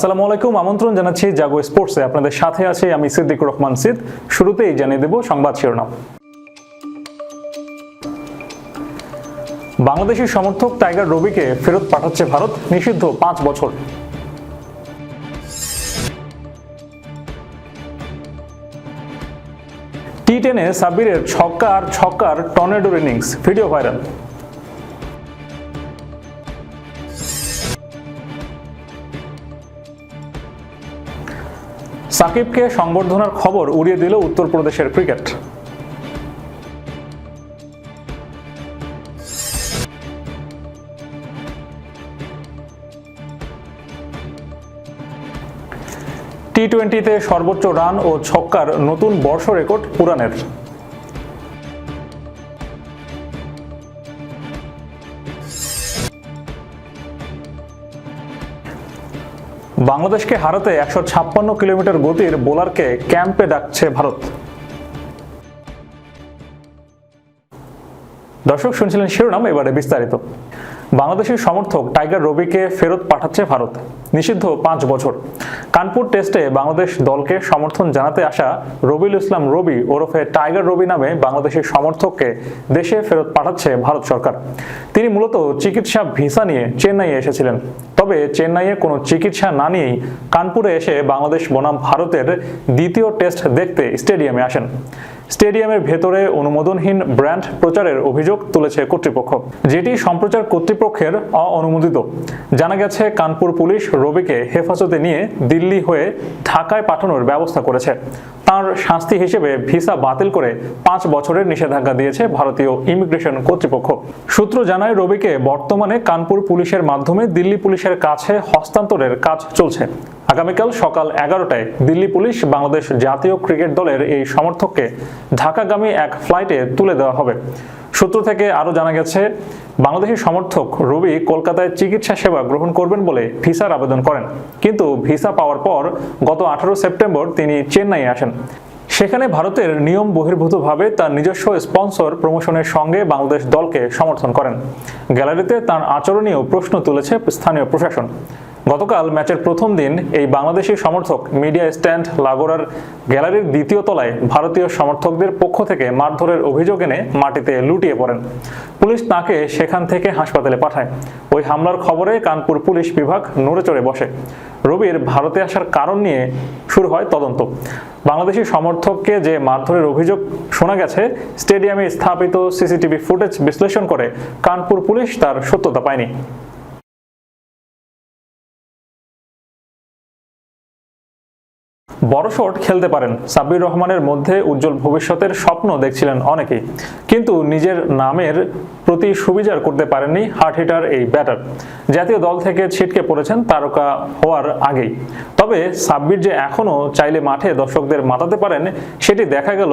আসসালামু আলাইকুম, আমন্ত্রণ জানাচ্ছি জাগো স্পোর্টসে। আপনাদের সাথে আছে আমি সিদ্দিকুর রহমান সিদ। শুরুতেই জানিয়ে দেব সংবাদ শিরোনাম। বাংলাদেশি সমর্থক টাইগার রবিকে ফেরত পাঠাচ্ছে ভারত, নিষিদ্ধ পাঁচ বছর। টি টেনে সাব্বিরের ছক্কা আর ছক্কার টর্নেডোর ইনিংস, ভিডিও ভাইরাল। সাকিবকে সংবর্ধনার খবর উড়িয়ে দিল উত্তরপ্রদেশের ক্রিকেট। টি টোয়েন্টিতে সর্বোচ্চ রান ও ছক্কার নতুন বর্ষ রেকর্ড পুরানের বাংলাদেশকে হারাতে একশো ছাপ্পান্ন কিলোমিটার গতির বোলারকে ক্যাম্পে ডাকছে ভারত। দর্শক, শুনছিলেন শিরোনাম, এবারে বিস্তারিত। বাংলাদেশের সমর্থক টাইগার রবিকে ফেরত পাঠাচ্ছে ভারত। নিষিদ্ধ পাঁচ বছর। কানপুর টেস্টে বাংলাদেশ দলকে সমর্থন জানাতে আসা রবিউল ইসলাম রবি ওরফে টাইগার রবি নামে বাংলাদেশের সমর্থককে দেশে ফেরত পাঠাচ্ছে ভারত সরকার। তিনি মূলত চিকিৎসা ভিসা নিয়ে চেন্নাইয়ে এসেছিলেন। তবে চেন্নাইয়ে কোনো চিকিৎসা না নিয়েই কানপুরে এসে বাংলাদেশ বনাম ভারতের দ্বিতীয় টেস্ট দেখতে স্টেডিয়ামে আসেন। স্টেডিয়ামের ভেতরে অনুমোদনহীন ব্র্যান্ড প্রচারের অভিযোগ তুলেছে কর্তৃপক্ষ। যেটি সম্প্রচার কর্তৃপক্ষের অঅনুমোদিত। জানা গেছে, কানপুর পুলিশ রবিকে হেফাজতে নিয়ে দিল্লি হয়ে ঢাকায় পাঠানোর ব্যবস্থা করেছে। তার শাস্তি হিসেবে ভিসা বাতিল করে পাঁচ বছরের নিষেধাজ্ঞা দিয়েছে ভারতীয় ইমিগ্রেশন কর্তৃপক্ষ। সূত্র জানায়, রবিকে বর্তমানে কানপুর পুলিশের মাধ্যমে দিল্লি পুলিশের কাছে হস্তান্তরের কাজ চলছে। আগামীকাল সকাল এগারোটায় দিল্লি পুলিশ বাংলাদেশ জাতীয় ক্রিকেট দলের এই সমর্থককে ঢাকাগামী এক ফ্লাইটে তুলে দেওয়া হবে। সূত্র থেকে আরও জানা গেছে, বাংলাদেশি সমর্থক রবি কলকাতায় চিকিৎসা সেবা গ্রহণ করবেন বলে ভিসার আবেদন করেন। কিন্তু ভিসা পাওয়ার পর গত আঠারো সেপ্টেম্বর তিনি চেন্নাইয়ে আসেন। সেখানে ভারতের নিয়ম বহির্ভূতভাবে তার নিজস্ব স্পন্সর প্রমোশনের সঙ্গে বাংলাদেশ দলকে সমর্থন করেন। গ্যালারিতে তার আচরণীয় প্রশ্ন তুলেছে স্থানীয় প্রশাসন। গতকাল ম্যাচের প্রথম দিন এই বাংলাদেশি সমর্থক মিডিয়া স্ট্যান্ড লাগোরার গ্যালারির দ্বিতীয় তলায় ভারতীয় সমর্থকদের পক্ষ থেকে মারধরের অভিযোগ এনে মাটিতে লুটিয়ে পড়েন। পুলিশ তাকে সেখান থেকে হাসপাতালে পাঠায়। ওই হামলার খবরে কানপুর পুলিশ বিভাগ নড়ে চড়ে বসে। রবির ভারতে আসার কারণ নিয়ে শুরু হয় তদন্ত। বাংলাদেশি সমর্থককে যে মারধরের অভিযোগ শোনা গেছে, স্টেডিয়ামে স্থাপিত সিসিটিভি ফুটেজ বিশ্লেষণ করে কানপুর পুলিশ তার সত্যতা পায়নি। বড় শট খেলতে পারেন। সাব্বির রহমানের মধ্যে উজ্জ্বল ভবিষ্যতের স্বপ্ন দেখছিলেন অনেকেই। কিন্তু নিজের নামের প্রতি সুবিচার করতে পারেননি হার্ট হিটার এই ব্যাটার। জাতীয় দল থেকে ছিটকে পড়েছেন তারকা হওয়ার আগেই। তবে সাব্বির যে এখনও চাইলে মাঠে দর্শকদের মাতাতে পারেন, সেটি দেখা গেল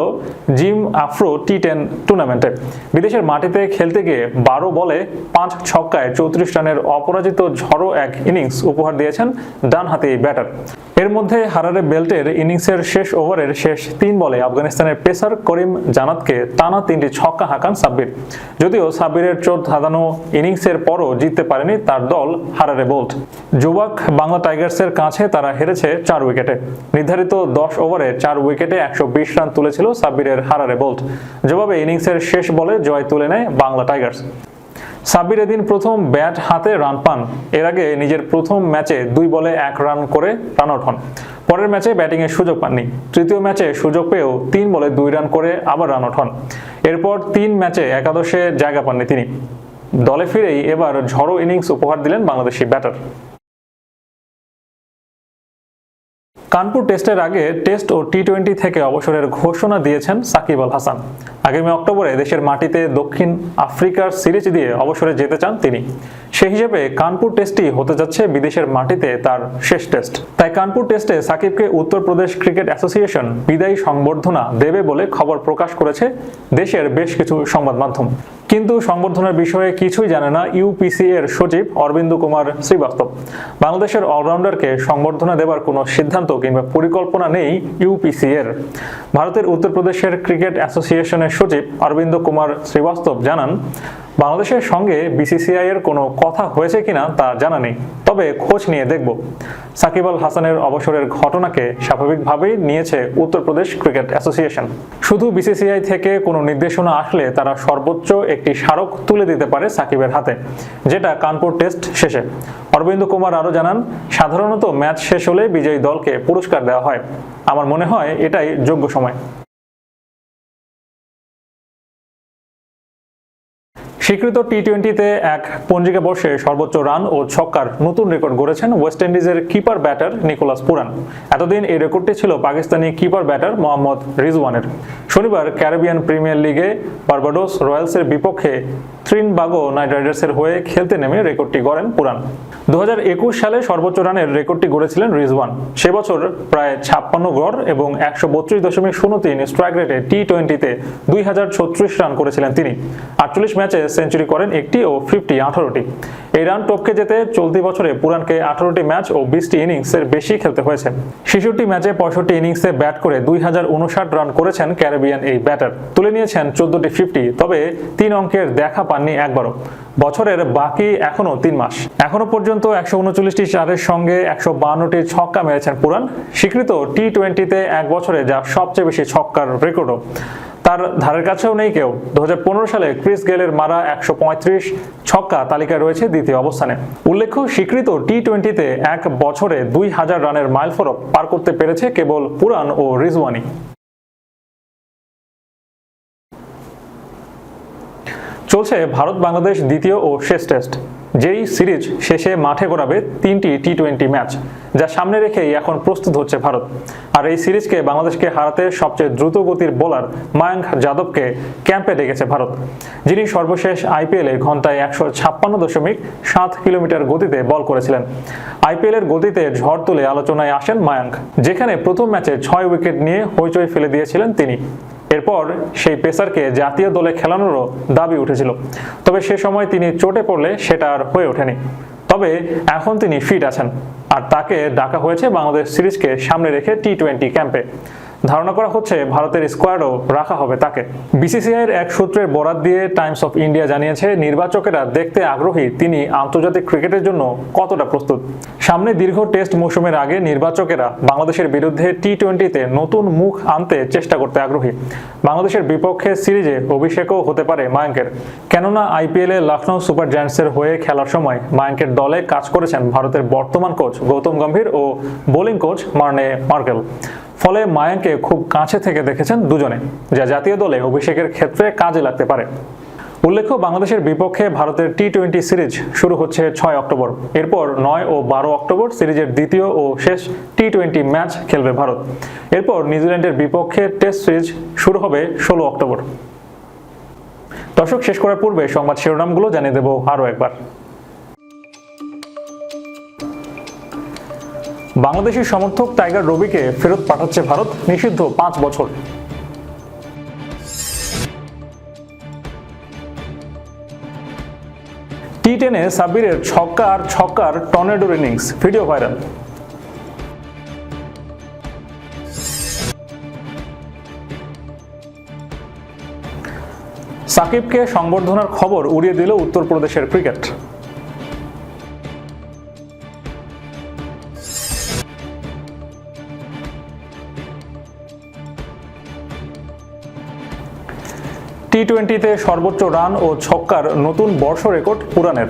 জিম আফ্রো টি টেন টুর্নামেন্টে। বিদেশের মাটিতে খেলতে গিয়ে বারো বলে পাঁচ ছক্কায় চৌত্রিশ রানের অপরাজিত ঝড়ো এক ইনিংস উপহার দিয়েছেন ডানহাতি এই ব্যাটার। এর মধ্যে হারারে বেল্টের ইনিংসের শেষ ওভারের শেষ তিন বলে আফগানিস্তানের পেসার করিম জানাতকে টানা তিনটি ছক্কা হাঁকান সাব্বির। যদিও সাব্বিরের চোট ধাঁধানো ইনিংসের পরও জিততে পারেনি তার দল হারারে বোল্ট। যুবক বাংলা টাইগার্সের কাছে তারা হেরেছে চার উইকেটে। নির্ধারিত দশ ওভারে চার উইকেটে একশো বিশ রান তুলেছিল সাব্বিরের হারারে বোল্ট। জবাবে ইনিংসের শেষ বলে জয় তুলে নেয় বাংলা টাইগার্স। সাব্বির এদিন প্রথম ব্যাট হাতে রান পান। এর আগে নিজের প্রথম ম্যাচে দুই বলে এক রান করে রান আউট হন। পরের ম্যাচে ব্যাটিংয়ের সুযোগ পাননি। তৃতীয় ম্যাচে সুযোগ পেয়েও তিন বলে দুই রান করে আবার রান আউট হন এরপর তিন ম্যাচে একাদশে জায়গা পাননি তিনি। দলে ফিরেই এবার ঝড়ো ইনিংস উপহার দিলেন বাংলাদেশি ব্যাটার। কানপুর টেস্টের আগে টেস্ট ও টি টোয়েন্টি থেকে অবসরের ঘোষণা দিয়েছেন সাকিব আল হাসান। আগামী অক্টোবরে দেশের মাটিতে দক্ষিণ আফ্রিকার সিরিজ দিয়ে অবসরে যেতে চান তিনি। সেই হিসেবে কানপুর টেস্টই হতে যাচ্ছে বিদেশের মাটিতে তার শেষ টেস্ট। তাই কানপুর টেস্টে সাকিবকে উত্তরপ্রদেশ ক্রিকেট অ্যাসোসিয়েশন বিদায়ী সংবর্ধনা দেবে বলে খবর প্রকাশ করেছে দেশের বেশ কিছু সংবাদ মাধ্যম। কিন্তু সংবর্ধনার বিষয়ে কিছুই জানে না ইউপিসি এর সচিব অরবিন্দ কুমার শ্রীবাস্তব। বাংলাদেশের অলরাউন্ডারকে সংবর্ধনা দেবার কোনো সিদ্ধান্ত কিংবা পরিকল্পনা নেই ইউপিসি এর। ভারতের উত্তরপ্রদেশের ক্রিকেট অ্যাসোসিয়েশনের সচিব অরবিন্দ কুমার শ্রীবাস্তব জানান বাংলাদেশের সঙ্গে বিসিসিআই এর কোনো কথা হয়েছে কিনা তা জানা নেই, তবে খোঁজ নিয়ে দেখব। সাকিব আল হাসানের অবসরের ঘটনাকে স্বাভাবিকভাবেই নিয়েছে উত্তরপ্রদেশ ক্রিকেট অ্যাসোসিয়েশন। শুধু বিসিসিআই থেকে কোনো নির্দেশনা আসলে তারা সর্বোচ্চ একটি স্মারক তুলে দিতে পারে সাকিবের হাতে, যেটা কানপুর টেস্ট শেষে। অরবিন্দ কুমার আরও জানান, সাধারণত ম্যাচ শেষ হলে বিজয়ী দলকে পুরস্কার দেওয়া হয়। আমার মনে হয় এটাই যোগ্য সময়। স্বীকৃত টি টোয়েন্টিতে এক পঞ্জিকে বর্ষে সর্বোচ্চ রান ও ছক্কার নতুন রেকর্ড গড়েছেন ওয়েস্ট ইন্ডিজের কিপার ব্যাটার নিকোলাস পুরান। এতদিন এই রেকর্ডটি ছিল পাকিস্তানি কিপার ব্যাটার মোহাম্মদ রিজওয়ানের। শনিবার ক্যারিবিয়ান প্রিমিয়ার লিগে বার্বাডোস রয়্যালসের বিপক্ষে ত্রিনবাগো নাইট রাইডার্সের হয়ে খেলতে নেমে রেকর্ডটি গড়েন পুরান। দু সালে সর্বোচ্চ রানের রেকর্ডটি গড়েছিলেন রিজওয়ান। সে বছর প্রায় ছাপ্পান্ন গড় এবং একশো বত্রিশ দশমিক শূন্য তিন স্ট্রাইক রেটে টি টোয়েন্টিতে দুই হাজার ছত্রিশ রান করেছিলেন তিনি। আটচল্লিশ ম্যাচে সেঞ্চুরি করেন একটি ও ফিফটি আঠারোটি। এই রান টপকে যেতে চলতি বছরে পুরানকে আঠারোটি ম্যাচ ও বিশটি ইনিংসের বেশি খেলতে হয়েছে। শিশুটি ম্যাচে পঁয়ষট্টি ইনিংসে ব্যাট করে দুই হাজার উনষাট রান করেছেন ক্যারিবিয়ান এই ব্যাটার। তুলে নিয়েছেন চোদ্দটি ফিফটি, তবে তিন অঙ্কের দেখা পাননি একবারও। বছরের বাকি এখনও তিন মাস। এখনও পর্যন্ত একশো উনচল্লিশটি চারের সঙ্গে একশো বান্নটি ছক্কা মেরেছেন পুরান। স্বীকৃত টি টোয়েন্টিতে এক বছরে যা সবচেয়ে বেশি ছক্কার রেকর্ডও। তার ধারের কাছেও নেই কেউ। দুহাজার পনেরো সালে ক্রিস গেলের মারা একশো পঁয়ত্রিশ ছক্কা তালিকায় রয়েছে দ্বিতীয় অবস্থানে। উল্লেখ্য, স্বীকৃত টি টোয়েন্টিতে এক বছরে দুই হাজার রানের মাইলফলক পার করতে পেরেছে কেবল পুরান ও রিজওয়ানি। চলছে ভারত বাংলাদেশ দ্বিতীয় ও শেষ টেস্ট। যেই সিরিজ শেষে মাঠে গড়াবে তিনটি টি টোয়েন্টি ম্যাচ, যা সামনে রেখেই এখন প্রস্তুত হচ্ছে ভারত। আর এই সিরিজকে বাংলাদেশকে হারাতে সবচেয়ে দ্রুত গতির বোলার মায়াঙ্ক যাদবকে ক্যাম্পে ডেকেছে ভারত। যিনি সর্বশেষ আইপিএলে ঘন্টায় একশো ছাপ্পান্ন দশমিক সাত কিলোমিটার গতিতে বল করেছিলেন। আইপিএলের গতিতে ঝড় তুলে আলোচনায় আসেন মায়াঙ্ক, যেখানে প্রথম ম্যাচে ছয় উইকেট নিয়ে হইচই ফেলে দিয়েছিলেন তিনি। এরপর সেই পেসারকে জাতীয় দলে খেলানোরও দাবি উঠেছিল। তবে সে সময় তিনি চোটে পড়লে সেটা আর হয়ে ওঠেনি। তবে এখন তিনি ফিট আছেন। আর তাকে ডাকা হয়েছে বাংলাদেশ সিরিজকে সামনে রেখে টি টোয়েন্টি ক্যাম্পে। ধারণা করা হচ্ছে ভারতের স্কোয়াডও রাখা হবে তাকে। বিসিসিআই এর এক সূত্রের বরাত দিয়ে টাইমস অফ ইন্ডিয়া জানিয়েছে, নির্বাচকেরা দেখতে আগ্রহী তিনি আন্তর্জাতিক ক্রিকেটের জন্য কতটা প্রস্তুত। সামনে দীর্ঘ টেস্ট মৌসুমের আগে নির্বাচকেরা বাংলাদেশের বিরুদ্ধে টি টোয়েন্টিতে নতুন মুখ আনতে চেষ্টা করতে আগ্রহী। বাংলাদেশের বিপক্ষে সিরিজে অভিষেকও হতে পারে মায়াঙ্কের। কেননা আইপিএলে লখনৌ সুপার জায়ান্টসের হয়ে খেলার সময় মায়াঙ্কের দলে কাজ করেছেন ভারতের বর্তমান কোচ গৌতম গম্ভীর ও বোলিং কোচ মার্নে মার্কেল। ফলে মায়াঙ্কে খুব কাছে থেকে দেখেছেন দুজনে, যা জাতীয় দলে অভিষেকের ক্ষেত্রে কাজে লাগতে পারে। উল্লেখ্য, বাংলাদেশের বিপক্ষে ভারতের টি টোয়েন্টি সিরিজ শুরু হচ্ছে ছয় অক্টোবর। এরপর নয় ও বারো অক্টোবর সিরিজের দ্বিতীয় ও শেষ টি টোয়েন্টি ম্যাচ খেলবে ভারত। এরপর নিউজিল্যান্ডের বিপক্ষে টেস্ট সিরিজ শুরু হবে ষোলো অক্টোবর। দর্শক, শেষ করার পূর্বে সংবাদ শিরোনামগুলো জানিয়ে দেব আরও একবার। বাংলাদেশি সমর্থক টাইগার রবিকে ফেরত পাঠাচ্ছে ভারত নিষিদ্ধ পাঁচ বছর। টি টেনে সাব্বিরের ছক্কা আর ছক্কার টর্নেডোর ইনিংস, ভিডিও ভাইরাল। সাকিবকে সংবর্ধনার খবর উড়িয়ে দিল উত্তরপ্রদেশের ক্রিকেট। টি টোয়েন্টিতে সর্বোচ্চ রান ও ছক্কার নতুন বর্ষ রেকর্ড পুরানের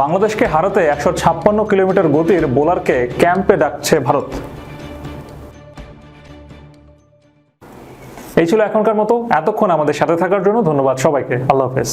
বাংলাদেশকে হারাতে একশো ছাপ্পান্ন কিলোমিটার গতির বোলারকে ক্যাম্পে ডাকছে ভারত। এই ছিল এখনকার মতো। এতক্ষণ আমাদের সাথে থাকার জন্য ধন্যবাদ সবাইকে। আল্লাহ হাফেজ।